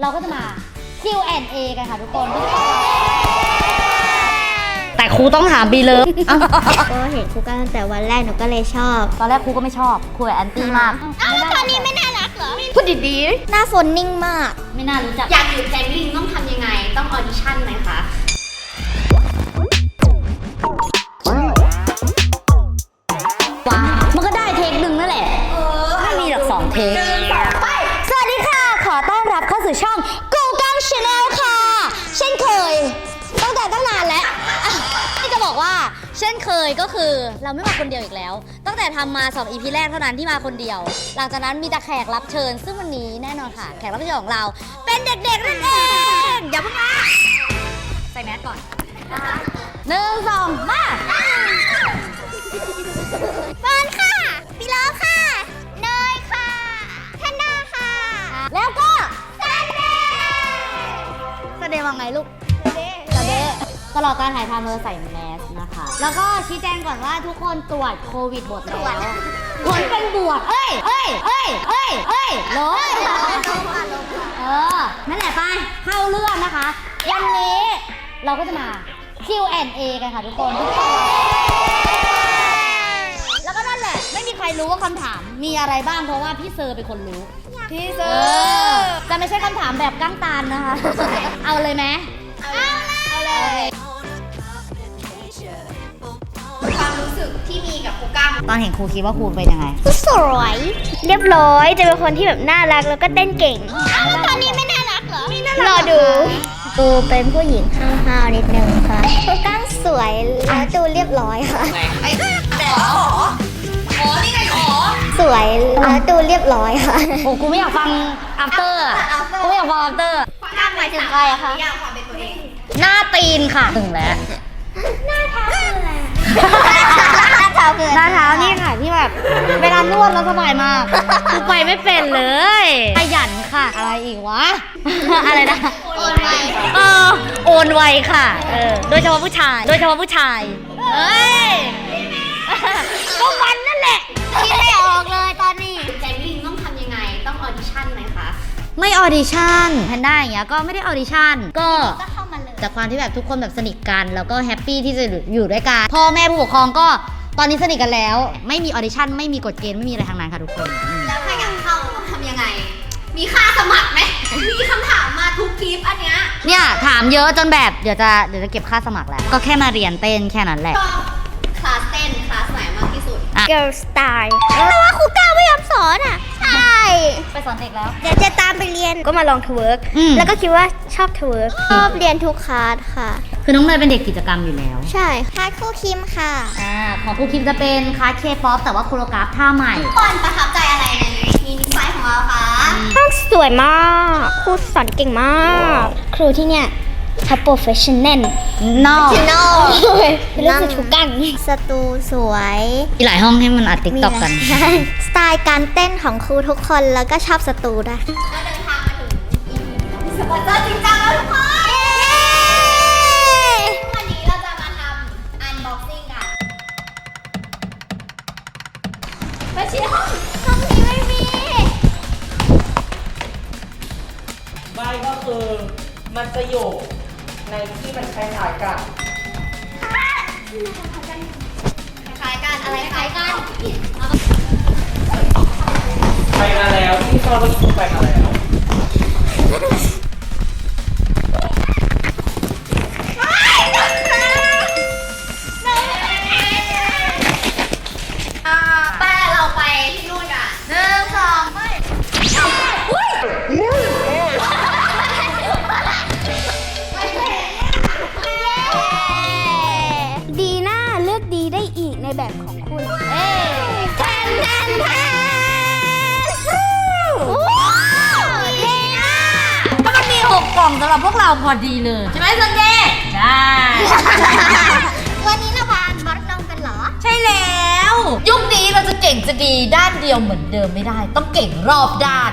เราก็จะมา Q&A กันค่ะทุกคนแต่ครูต้องถามบีเลิฟก็เห็นครูก้าตั้งแต่วันแรกหนูก็เลยชอบ ตอนแรกครูก็ไม่ชอบครูแอนตี้มากอ้าวตอนนี้ไม่น่ารักเหรอ พูดดีหน้าฝนนิ่งมากๆไม่น่ารู้จัก อยากอยู่แก๊งลิงต้องทำยังไง ต้องออดิชั่นไหมคะ เช่นเคยก็คือเราไม่มาคนเดียวอีกแล้ว ตั้งแต่ทำมา2 EP แรกเท่านั้นที่มาคนเดียว หลังจากนั้นมีแต่แขกรับเชิญ ซึ่งวันนี้แน่นอนค่ะ แขกรับเชิญของเรา เป็นเด็กๆนั่นเองอย่าเพิ่งมาใส่แมสก่อนหนึ่งสองมาเฟิร์นค่ะพี่ล้อค่ะเนยค่ะแพนด้าค่ะ แล้วก็ซันเดย์แสดงว่าไงลูกสเดย์ตลอดการถ่ายทำเราใส่แมสนะ คะแล้วก็ชี้แจงก่อนว่าทุกคนตรวจโควิดหมดแล้ว ผลเป็นบวก เอ้ย เอ้ย เอ้ย เอ้ย เอ้ยลบเออ นั่นแหละไป เข้าเรื่องนะคะ วันนี้เราก็จะมา Q&A กันค่ะทุกคนทุกคนแล้วก็นั่นแหละ ไม่มีใครรู้ว่าคำถามมีอะไรบ้างเพราะว่าพี่เซอร์เป็นคนรู้ พี่เซเอออจะไม่ใช่คำถามแบบก้างตานนะคะ เอาเลยไหมเอาเลย ตอนเห็นครูคิดว่าครูเป็นยังไง สวย เรียบร้อยจะเป็นคนที่แบบน่ารักแล้วก็เต้นเก่งอ้าวตอนนี้ไม่น่ารักเหรอไม่น่ารักรอดูตูเป็นผู้หญิงห้าวๆนิดนึงค่ะครูก้างสวยแล้วดูเรียบร้อยค่ะแต่ขอขอนี่ไงขอ สวยแล้วดูเรียบร้อยค่ะโอ้กูไม่อยากฟัง after อะกูไม่อยากฟัง after ก้ามหมายถึงใครอะคะอยากความเป็นตัวเองหน้าตีนค่ะถึงแล้วหน้าเท้าคืออะไร หน้าเท้าคือหน้าเท้านี่ค่ะที่แบบ เวลานวดแล้วสบายมากกูไปไม่เป็นเลยขยันค่ะ อะไรอีกวะ อะไรนะ โอนไวเออโอนไวค่ะ เออ โดยเฉพาะผู้ชาย โดยเฉพาะผู้ชายเอ้ยก็มันนั่นแหละ คิดไม่ออกเลยตอนนี้แก๊งลิงต้องทำยังไง ต้องออดิชั่นไหมคะ ไม่ออดิชั่นแพนด้าอย่างเงี้ยก็ไม่ได้ออดิชั่น ก็ ก็เข้ามาเลย จากความที่แบบทุกคนแบบสนิทกัน แล้วก็แฮปปี้ที่จะอยู่ด้วยกัน พ่อแม่ผู้ปกครองก็ ตอนนี้สนิทกันแล้ว ไม่มีออดิชั่นไม่มีกฎเกณฑ์ไม่มีอะไรทางนั้นค่ะทุกคนอืมแล้วถ้าอยากเข้าต้องทำยังไง มีค่าสมัครไหม มีคำถามมาทุกคลิปอันเนี้ยเนี่ยถามเยอะจนแบบเดี๋ยวจะเดี๋ยวจะเก็บค่าสมัครแล้วก็แค่มาเรียนเต้นแค่นั้นแหละชอบคลาสเต้นคลาสไหนมากที่สุด Girl Style แต่ว่าครูก้าวไม่ยอมสอนอะใช่ ไปสอนเด็กแล้ว เดี๋ยวจะตามไปเรียนก็มาลองทเวิร์กอืม แล้วก็คิดว่าชอบทเวิร์กชอบเรียนทุกคลาสค่ะ คือน้องเนยเป็นเด็กกิจกรรมอยู่แล้ว ใช่คลาสครูคิมค่ะ อ่าของครูคิมจะเป็นคลาสเคป๊อปแต่ว่าโคโรกราฟท่าใหม่ ก่อนประทับใจอะไรในมินิไซส์ของเราคะ ห้องสวยมากครูสอนเก่งมาก ครูที่เนี่ย เขาโปรเฟชชั่นแนลนอกนอเป็นเรื่องสุดทุกกังสตูสวย มีหลายห้องให้มันอัดติ๊กต็อกกันใช่สไตล์การเต้นของครูทุกคนแล้วก็ชอบสตูด้วยก็เดินทางมาถึง EP สปอนเซอร์จริงจังแล้วทุกคนวันนี้เราจะมาทำ unboxing กันมาเชียร์ห้องห้องนี้ไม่มีไม่ก็คือมันจะอยู่ ในที่มันคล้ายๆกัน คล้ายกันอะไรคล้ายกันไปมาแล้วที่เราไปไปมาแล้ว หรับพวกเราพอดีเลย ใช่ไหมสังเกตใช่วันนี้เราพาบัตรนองกันเหรอ ใช่แล้ว ยุคนี้เราจะเก่งจะดีด้านเดียวเหมือนเดิมไม่ได้ ต้องเก่งรอบด้าน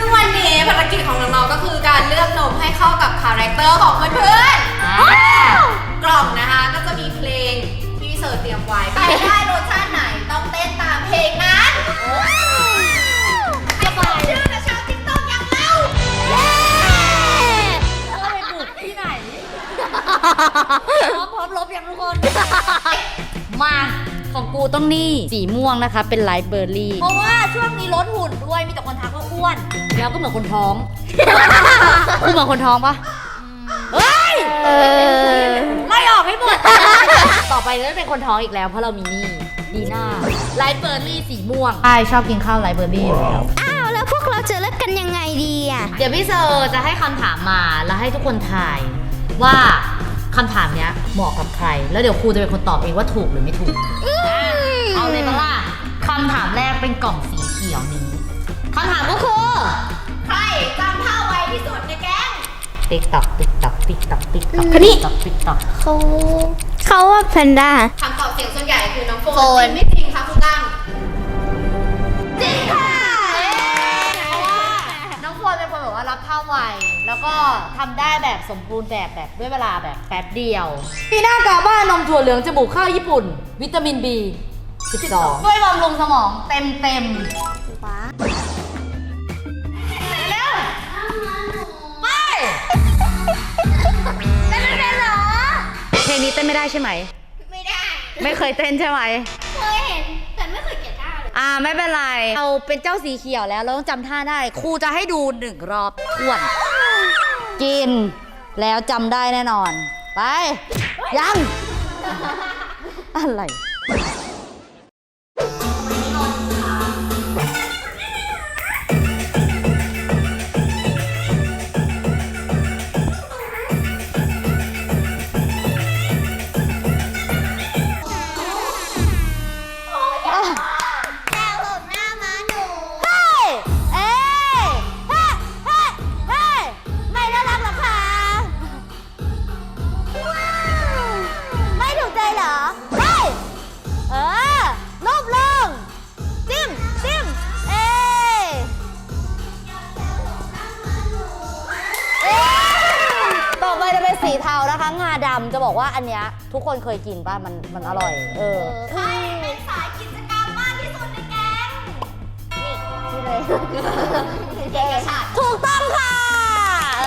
ซึ่งวันนี้ภารกิจของน้องๆก็คือการเลือกนมให้เข้ากับคาแรคเตอร์ของเพื่อนๆกล่องนะคะก็จะมีเพลงที่เสิร์ฟเตรียมไว้ใครได้รสชาติไหน ของกูต้องนี่สีม่วงนะคะ เป็นไลท์เบอร์รี่ เพราะว่าช่วงนี้ลดหุ่นด้วยมีแต่คนทักว่าอ้วน แล้วก็เหมือนคนท้อง กูเหมือนคนท้องปะเฮ้ยเออไล่ออกให้หมด ต่อไปจะเป็นคนท้องอีกแล้วเพราะเรามีนี่ดีน่าไลท์เบอร์รี่สีม่วงใช่ชอบกินข้าวไลท์เบอร์รี่อยู่แล้วอ้าวแล้วพวกเราจะเลิกกันยังไงดีอะเดี๋ยวพี่เซอร์จะให้คำถามมาแล้วให้ทุกคนทายว่า คำถามเนี้ยเหมาะกับใคร แล้วเดี๋ยวครูจะเป็นคนตอบเองว่าถูกหรือไม่ถูกเอาเลยปะล่ะคำถามแรกเป็นกล่องสีเขียวนี้คำถามก็คือใครจำท่าไวที่สุดในแก๊งติ๊กตอกติ๊กตอกติ๊กตอกติ๊กตอกคนนี้ ติ๊กตอกติ๊กตอกเขาเขาว่าแพนด้าคำตอบเสียงส่วนใหญ่คือน้องโฟโฟนจริงไม่จริงคะคุณตั้งจริงค่ะ แล้วก็ทำได้แบบสมบูรณ์แบบแบบด้วยเวลาแบบแป๊บเดียวปีหน้ากาบ้านมถั่วเหลืองจมูกข้าวญี่ปุ่น วิตามิน B 12ช่วยบำรุงสมองเต็มเต็มๆว้าเร็วไปเต้นไม่เป็นเหรอ เพลงนี้เต้นไม่ได้ใช่ไหม ไม่ได้ ไม่เคยเต้นใช่ไหม เคยเห็น แต่ไม่เคยเก็บท่าเลยอ่าไม่เป็นไร เราเป็นเจ้าสีเขียวแล้ว เราต้องจำท่าได้ ครูจะให้ดูหนึ่งรอบอ้วน กิน แล้วจำได้แน่นอน ไป ยัง อะไรำจะบอกว่าอันเนี้ยทุกคนเคยกินป่ะมันมันอร่อย เออใครเป็นสายกิจกรรมมากที่สุดในแก๊งนี่เลยเก่งกระชาดถูกต้องค่ะเอ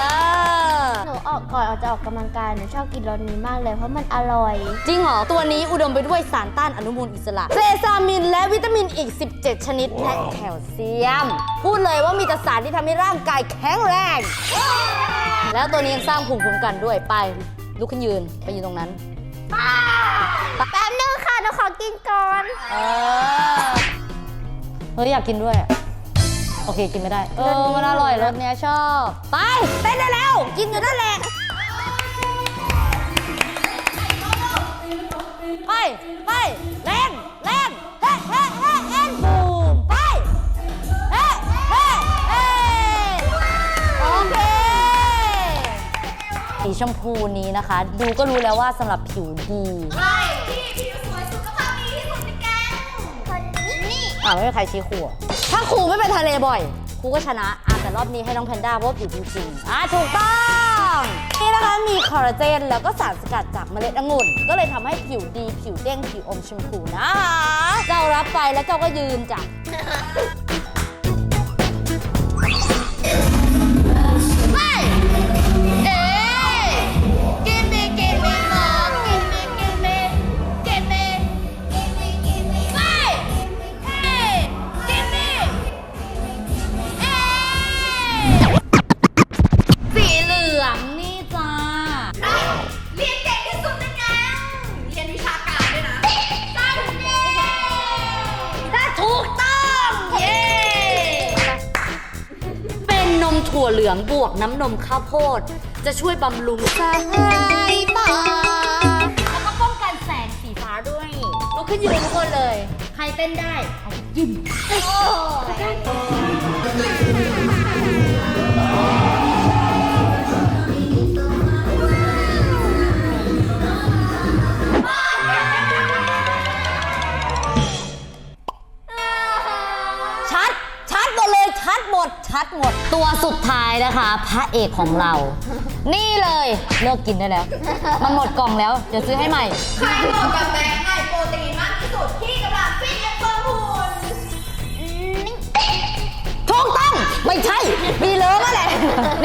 อหนูออกก่อนออกจะออกกำลังกายหนูชอบกินรสนี้มากเลยเพราะมันอร่อย จริงเหรอ ตัวนี้อุดมไปด้วยสารต้านอนุมูลอิสระเซซามิน และวิตามินอีก 17 ชนิดและแคลเซียม พูดเลยว่ามีแต่สารที่ทำให้ร่างกายแข็งแรง แล้วตัวนี้ยังสร้างภูมิคุ้มกันด้วยไป ลุกขึ้นยืนไปยืนตรงนั้น แป๊บนึงค่ะหนูขอกินก่อน เออ เฮ้ยอยากกินด้วยอะโอเคกินไม่ได้ เออมันอร่อยรสเนี้ยชอบ ไปเต้นได้แล้ว กินอยู่นั่นแหละ ไป ไปแรง สีชมพูนี้นะคะ ดูก็รู้แล้วว่าสำหรับผิวดีใครที่ผิวสวยสุขภาพดีที่สุดในแก๊งคนนี้อ่าไม่มีใครชี้ครูอะถ้าครูไม่ไปทะเลบ่อยครูก็ชนะอะแต่รอบนี้ให้น้องแพนด้าเพราะว่าผิวจริงๆอะถูกต้องนี่นะคะมีคอลลาเจนแล้วก็สารสกัดจากเมล็ดองุ่น ก็เลยทำให้ผิวดีผิวเด้งผิวอมชมพูนะคะเจ้ารับไปแล้วเจ้าก็ยืนจ้ะ ถั่วเหลืองบวกน้ำนมข้าวโพด จะช่วยบำรุงสายตาแล้วก็ป้องกันแสงสีฟ้าด้วยลุกขึ้นยืนทุกคนเลย ใครเต้นได้เอายิ้มชั นะคะ พระเอกของเรา นี่เลยเลิกกินได้แล้ว มันหมดกล่องแล้ว เดี๋ยวซื้อให้ใหม่ ใครเหมาะกับแบงค์ไอโปรตีนมากที่สุดที่กำลังฟิตแอนด์เฟิร์มหุ่นถูกต้องไม่ใช่มีเลิฟอะไร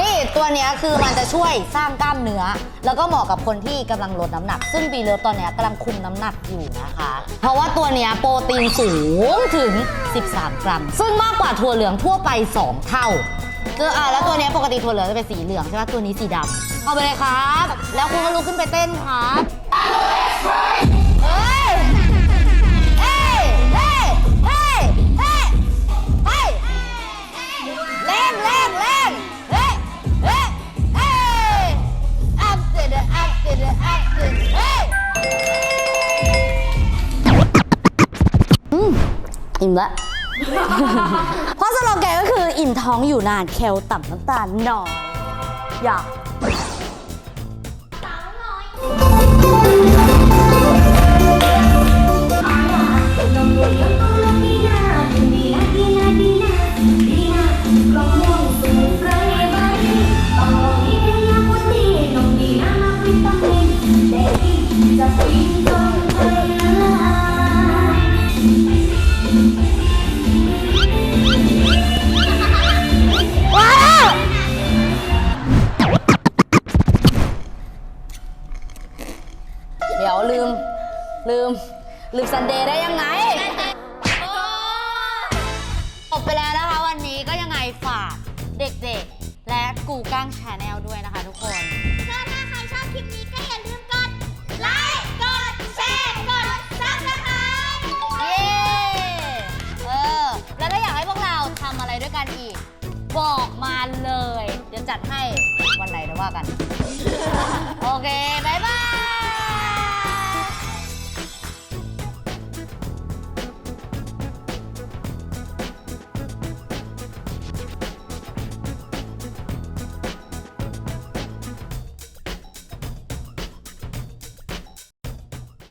นี่ตัวเนี้ยคือมันจะช่วยสร้างกล้ามเนื้อ แล้วก็เหมาะกับคนที่กำลังลดน้ำหนัก ซึ่งบีเลิฟตอนเนี้ยกำลังคุมน้ำหนักอยู่นะคะ เพราะว่าตัวเนี้ยโปรตีนสูงถึง 13 กรัม ซึ่งมากกว่าถั่วเหลืองทั่วไป 2 เท่า คืออะแล้วตัวเนี้ยปกติถั่วเหลืองจะเป็นสีเหลืองใช่ไหมตัวนี้สีดำเอาไปเลยครับ แล้วคุณก็ลุกขึ้นไปเต้นครับเฮ้ยเฮ้ยเฮ้ยเฮ้ยเฮ้ยเฮ้ยเล่งเล่งเล่งเฮ้เฮ้เฮ้อัพเดดอัพเดดอัพเดดเฮ้อืมอิ่มละ ราะสโลแกนก็คืออิ่มท้องอยู่นานแคลต่ำน้ำตาลน้อย อยาก ลืม ลืมซันเดย์ได้ยังไง จบไปแล้วนะคะวันนี้ก็ยังไงฝากเด็กๆ และกูก้างชาแนลด้วยนะคะทุกคน ก็ถ้าใครชอบคลิปนี้ก็อย่าลืมกดไลค์ กดแชร์ กดซับสไครต์เย้ เออ แล้วถ้าอยากให้พวกเราทำอะไรด้วยกันอีก บอกมาเลย เดี๋ยวจัดให้วันไหนเดี๋ยวว่ากัน โอเค บ๊ายบาย